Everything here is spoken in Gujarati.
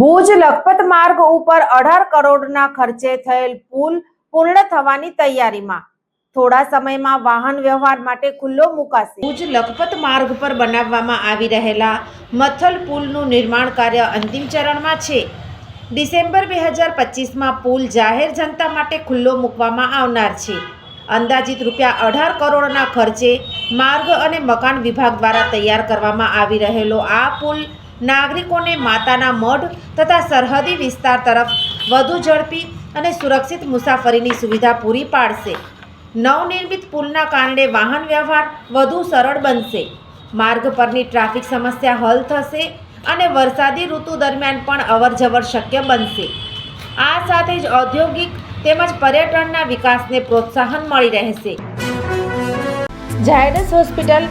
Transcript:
Bhuj Lakhpat માર્ગ ઉપર અઢાર કરોડના ખર્ચે થયેલ પુલ પૂર્ણ થવાની તૈયારીમાં. થોડા સમયમાં વાહન વ્યવહાર માટે ખુલ્લો મુકાશે. ભુજ લખપત માર્ગ પર બનાવવામાં આવી રહેલા મથલ પુલનું નિર્માણ કાર્ય અંતિમ ચરણમાં છે. ડિસેમ્બર બે હજાર પચીસમાં પુલ જાહેર જનતા માટે ખુલ્લો મૂકવામાં આવનાર છે. અંદાજિત રૂપિયા અઢાર કરોડના ખર્ચે માર્ગ અને મકાન વિભાગ દ્વારા તૈયાર કરવામાં આવી રહેલો આ પુલ નાગરિકોને માતાના મઢ તથા સરહદી વિસ્તાર તરફ વધુ ઝડપી અને સુરક્ષિત મુસાફરીની સુવિધા પૂરી પાડશે. નવનિર્મિત પુલના કારણે વાહન વ્યવહાર વધુ સરળ બનશે. માર્ગ પરની ટ્રાફિક સમસ્યા હલ થશે અને વરસાદી ઋતુ દરમિયાન પણ અવરજવર શક્ય બનશે. આ સાથે જ ઔદ્યોગિક તેમજ પર્યટનના વિકાસને પ્રોત્સાહન મળી રહેશે. ઝાયડસ હોસ્પિટલ